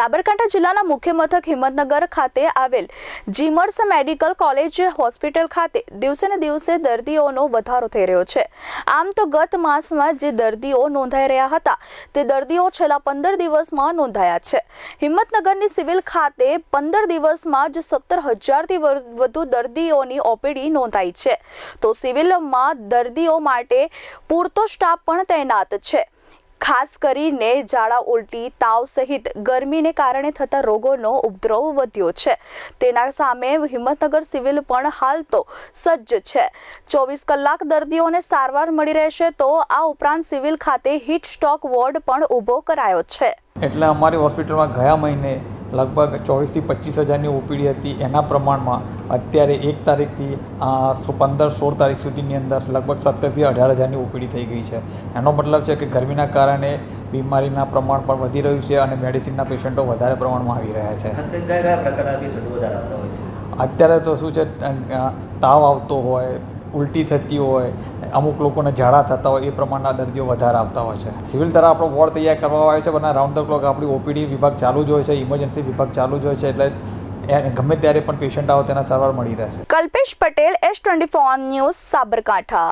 સાબરકાંઠા જિલ્લાના મુખ્ય મથક હિંમતનગર ખાતે આવેલ જીમર્સ મેડિકલ કોલેજ હોસ્પિટલ ખાતે દિવસે ને દિવસે દર્દીઓનો વધારો થઈ રહ્યો છે. આમ તો ગત માસમાં જે દર્દીઓ નોંધાઈ રહ્યા હતા, તે દર્દીઓ છેલ્લા પંદર દિવસમાં નોંધાયા છે. હિંમતનગરની સિવિલ ખાતે પંદર દિવસમાં જ સત્તર હજારથી વધુ દર્દીઓની ઓપીડી નોંધાઈ છે. તો સિવિલમાં દર્દીઓ માટે પૂરતો સ્ટાફ પણ તૈનાત છે. ખાસ કરીને ઝાડા ઉલટી, તાવ સહિત ગરમીને કારણે થતા રોગોનો ઉપદ્રવ વધ્યો છે. તેના સામે હિંમતનગર સિવિલ પણ હાલ તો સજ્જ છે. ચોવીસ કલાક દર્દીઓને સારવાર મળી રહેશે તો આ ઉપરાંત સિવિલ ખાતે હીટ સ્ટોક વોર્ડ પણ ઊભો કરાયો છે. એટલે અમારી હોસ્પિટલમાં ગયા મહિને લગભગ ચોવીસથી પચીસ હજારની ઓપીડી હતી. એના પ્રમાણમાં અત્યારે એક તારીખથી પંદર સોળ તારીખ સુધીની અંદર લગભગ સત્તરથી અઢાર હજારની ઓપીડી થઈ ગઈ છે. એનો મતલબ છે કે ગરમીના કારણે બીમારીના પ્રમાણ પણ વધી રહ્યું છે અને મેડિસિનના પેશન્ટો વધારે પ્રમાણમાં આવી રહ્યા છે. અત્યારે તો શું છે તાવ આવતો હોય ઉલટી થતી હોય, અમુક લોકોને ઝાડા થતા હોય, એ પ્રમાણના દર્દીઓ વધારે આવતા હોય છે. સિવિલ તરફ આપણો વોર્ડ તૈયાર કરવામાં આવે છે, પણ રાઉન્ડ ધ ક્લોક આપણી ઓપીડી વિભાગ ચાલુ જ હોય છે ઇમરજન્સી વિભાગ ચાલુ જ હોય છે, એટલે ગમે ત્યારે પણ પેશન્ટ આવે, તેના સારવાર મળી રહેશે. Kalpesh Patel S twenty four news Sabarkantha.